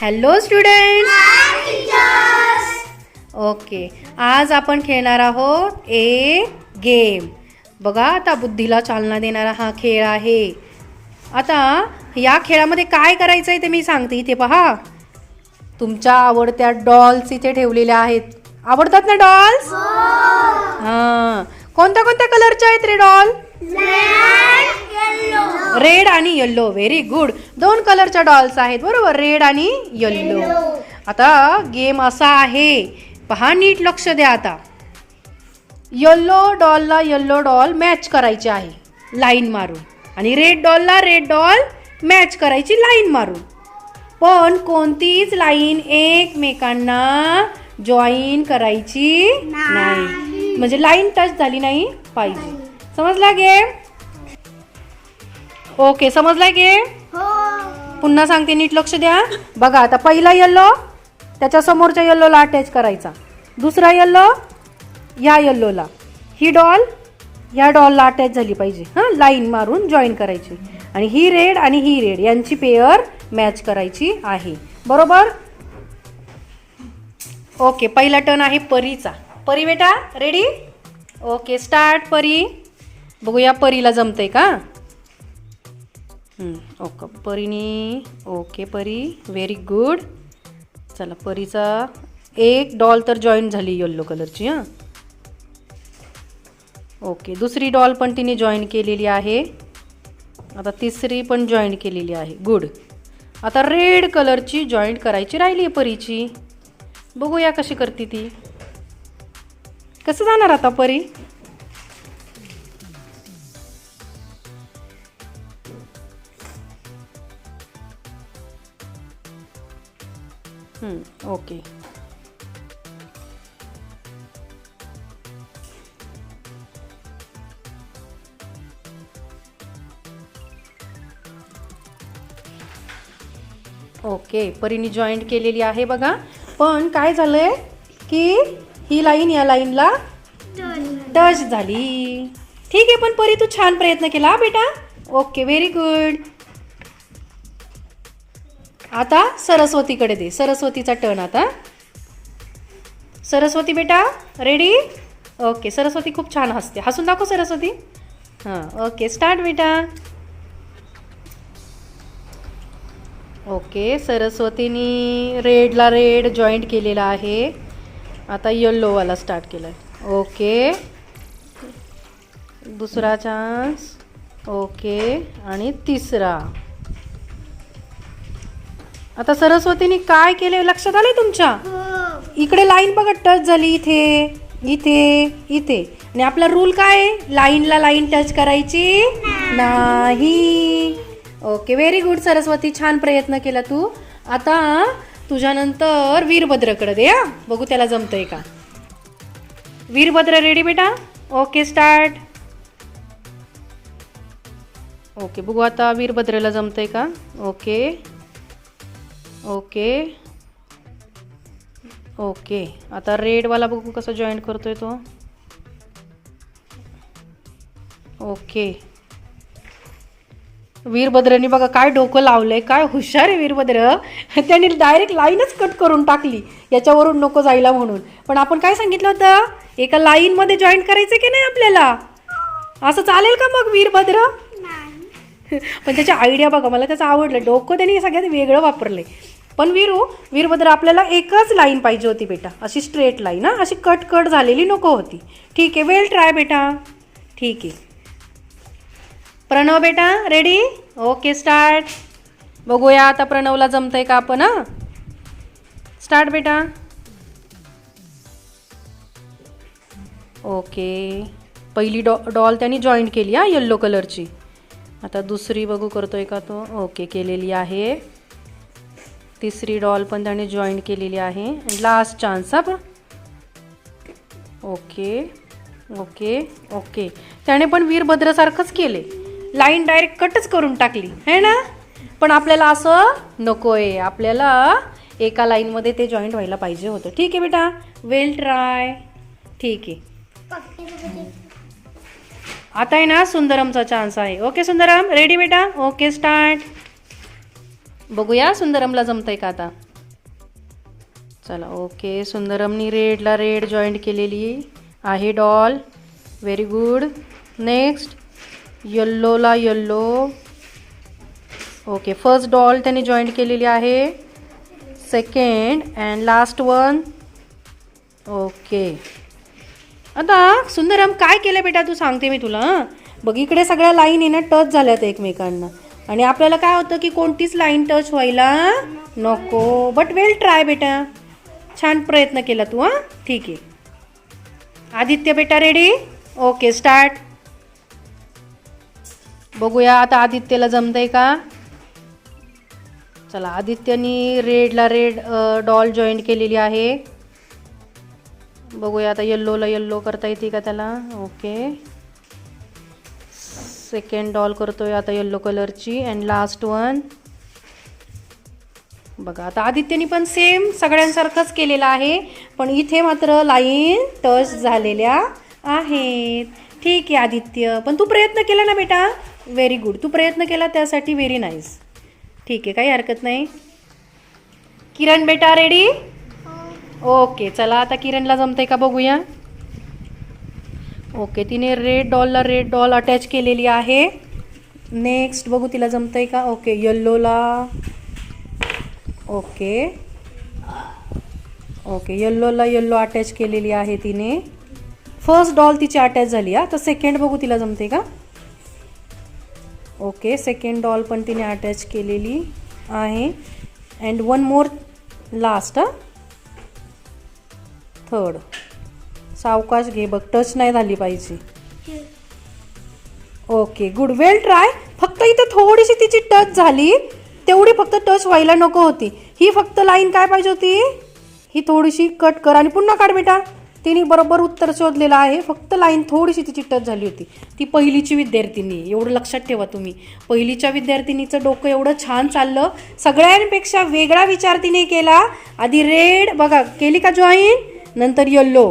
Hello student okay आज आपण खेळणार आहोत ए गेम बघा आता बुद्धीला चालना देणारा हा खेळ आहे. आता या खेळामध्ये काय करायचं आहे ते मी सांगते. इथे पहा. तुमच्या आवडत्या डॉल्स इथे ठेवलेल्या आहेत. आवडतात ना डॉल्स हां. कोणत्या कोणत्या कलरच्या आहेत रे डॉल रेड आणि येल्लो व्हेरी गुड दोन कलरच्या डॉल्स आहेत. बरोबर? रेड आणि येल्लो आता गेम असा आहे. पहा नीट लक्ष द्या आता. येल्लो डॉलला येल्लो डॉल मॅच करायची आहे. लाईन मारून. आणि रेड डॉलला रेड डॉल मॅच करायची लाईन मारून. पण कोणतीच लाईन एकमेकांना जॉईन करायची नाही. म्हणजे लाईन टच झाली नाही पाहिजे. समजला गेम ओके समजला गेम पुन्हा सांगते नीट लक्ष द्या. बघा आता पहिला येल्लो त्याच्या समोरच्या येल्लोला अटॅच करायचा. दुसरा येल्लो या येल्लोला ही डॉल ह्या डॉलला अटॅच झाली पाहिजे. हां लाईन मारून जॉईन करायची. आणि ही रेड आणि ही रेड यांची पेअर मॅच करायची आहे. बरोबर? ओके पहिला टर्न आहे परीचा. परी बेटा रेडी ओके स्टार्ट परी. बघूया परीला जमतंय का? ओके परीनी ओके परी व्हेरी गुड चला परीचा एक डॉल तर जॉईन झाली येल्लो कलरची हां. ओके दुसरी डॉल पण तिने जॉईन केलेली आहे. आता तिसरी पण जॉईन केलेली आहे. गुड आता रेड कलरची जॉईंट करायची राहिली आहे परीची. बघूया कशी करते ती. कसं जाणार आता परी? ओके ओके परीने जॉईंट केलेली आहे बघा. पण काय झालंय की ही लाईन या लाईनला टच झाली. ठीक आहे पण परी तू छान प्रयत्न केला बेटा. ओके व्हेरी गुड आता सरस्वतीकडे दे. सरस्वतीचा टर्न आता. सरस्वती बेटा रेडी ओके सरस्वती खूप छान हसते. हसून दाखव सरस्वती. हां ओके स्टार्ट बेटा. ओके सरस्वतीनी रेडला रेड जॉईंट केलेला आहे. आता येल्लोवाला स्टार्ट केला आहे ओके दुसरा चान्स ओके आणि तिसरा. आता सरस्वतीने काय केले लक्षात आलंय तुमच्या? इकडे लाईन बघा टच झाली इथे इथे इथे. आणि आपला रूल काय? आहे लाईनला लाईन टच करायची नाही. Okay very good Saraswati. छान प्रयत्न केला तू. आता तुझ्यानंतर वीरभद्रकडे दे हा. बघू त्याला जमतंय का? वीरभद्र रेडी बेटा? ओके स्टार्ट ओके बघू आता वीरभद्रला जमतंय का? Okay okay. ओके. आता रेडवाला बघू कसं जॉईन करतोय तो? ओके. वीरभद्रनी बघा काय डोकं लावलंय काय हुशार आहे वीरभद्र. त्यांनी डायरेक्ट लाईनच कट करून टाकली. याच्यावरून नको जायला म्हणून. पण आपण काय सांगितलं होतं? एका लाईनमध्ये जॉईन करायचं की नाही आपल्याला? असं चालेल का मग वीरभद्र? पण त्याची आयडिया बघा मला त्याचं आवडलं. डोकं त्यांनी सगळ्यात वेगळं वापरलंय. पण वीरू वीरभद्र आपल्याला एकच लाईन पाहिजे होती बेटा. अशी स्ट्रेट लाईन हां? अशी कट कट झालेली नको होती. ठीक आहे वेल ट्राय बेटा. ठीक आहे. प्रणव बेटा रेडी ओके स्टार्ट बघूया आता प्रणवला जमतंय का आपण हां? स्टार्ट बेटा. ओके पहिली डॉ डॉल त्यांनी जॉईंट केली हां येल्लो कलरची आता दुसरी बघू करतोय का तो? ओके केलेली आहे. तिसरी डॉल पण त्याने जॉईन केलेली आहे. लास्ट चान्स हा ओके ओके ओके त्याने पण वीरभद्रसारखंच केले. लाईन डायरेक्ट कटच करून टाकली है ना? पण आपल्याला असं नको आहे आपल्याला एका लाईनमध्ये ते जॉईंट व्हायला पाहिजे होतं. ठीक आहे बेटा? वेल ट्राय ठीक आहे. आता आहे ना सुंदरमचा चान्स आहे. ओके सुंदरम? रेडी बेटा? ओके स्टार्ट बघूया सुंदरमला जमतंय का आता? चला ओके सुंदरमनी रेडला रेड जॉईंट केलेली आहे डॉल. व्हेरी गुड नेक्स्ट येल्लोला येल्लो ओके फर्स्ट डॉल त्याने जॉईंट केलेली आहे. Second and last one okay आता सुंदरम काय केलं बेटा? तू सांगते मी तुला बघ इकडे सगळ्या लाईन आहे ना टच झाल्यात एकमेकांना. आणि आपल्याला काय होतं की कोणतीच लाईन टच व्हायला नको. बट वेल ट्राय बेटा. छान प्रयत्न केला तू हां? ठीक आहे. आदित्य बेटा रेडी ओके स्टार्ट बघूया आता आदित्यला जमतंय का? चला आदित्यनी रेडला रेड डॉल जॉईंट केलेली आहे. बघूया आता येल्लोला येल्लो करता येते का त्याला? ओके सेकंड डॉल करतोय आता येल्लो कलरची अँड लास्ट वन बघा आता आदित्यनी पण सेम सगळ्यांसारखंच केलेलं आहे. पण इथे मात्र लाईन टच झालेल्या आहेत. ठीक आहे आदित्य. पण तू प्रयत्न केला ना बेटा? व्हेरी गुड तू प्रयत्न केला त्यासाठी व्हेरी नाईस ठीक आहे काही हरकत नाही. किरण बेटा रेडी ओके चला आता किरणला जमतंय का बघूया? ओके तिने रेड डॉलला रेड डॉल अटॅच केलेली आहे. नेक्स्ट बघू तिला जमतं आहे का? ओके येल्लोला ओके. ओके येल्लोला येल्लो अटॅच केलेली आहे तिने. फर्स्ट डॉल तिची अटॅच झाली हा. तर सेकंड बघू तिला जमते का? ओके सेकंड डॉल पण तिने अटॅच केलेली आहे. अँड वन मोर लास्ट हा. थर्ड सावकाश घे बघ टच नाही झाली पाहिजे. ओके गुड वेल ट्राय फक्त इथे थोडीशी तिची टच झाली. तेवढी फक्त टच व्हायला नको होती. ही फक्त लाईन काय पाहिजे होती? ही थोडीशी कट कर आणि पुन्हा काढ बेटा. तिने बरोबर उत्तर शोधलेलं आहे. फक्त लाईन थोडीशी तिची टच झाली होती. ती पहिलीची विद्यार्थिनी एवढं लक्षात ठेवा तुम्ही. पहिलीच्या विद्यार्थिनीचं डोकं एवढं छान चाललं. सगळ्यांपेक्षा वेगळा विचार तिने केला. आधी रेड बघा केली का जॉईन नंतर येल्लो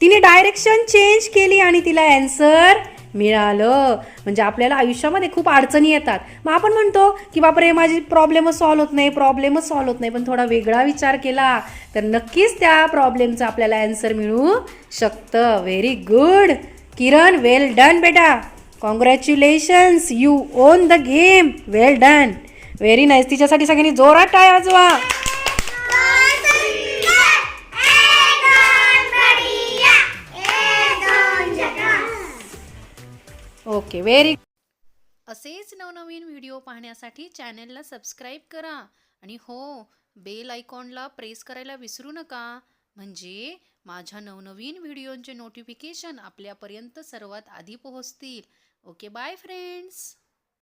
तिने डायरेक्शन चेंज केली आणि तिला अँसर मिळालं. म्हणजे आपल्याला आयुष्यामध्ये खूप अडचणी येतात. मग आपण म्हणतो की बापरे माझी प्रॉब्लेमच सॉल्व्ह होत नाही प्रॉब्लेमच सॉल्व्ह होत नाही. पण थोडा वेगळा विचार केला तर नक्कीच त्या प्रॉब्लेमचं आपल्याला अँसर मिळू शकतं. Very good Kiran well done बेटा. Congratulations you won the game well done very nice तिच्यासाठी सगळ्यांनी जोरात टाळ्या वाजवा. ओके व्हेरी असेच नवनवीन व्हिडिओ पाहण्यासाठी चॅनेलला सबस्क्राईब करा आणि हो बेल आयकॉनला प्रेस करायला विसरू नका. म्हणजे माझ्या नवनवीन व्हिडिओंचे नोटिफिकेशन आपल्यापर्यंत सर्वात आधी पोहोचतील. Okay bye friends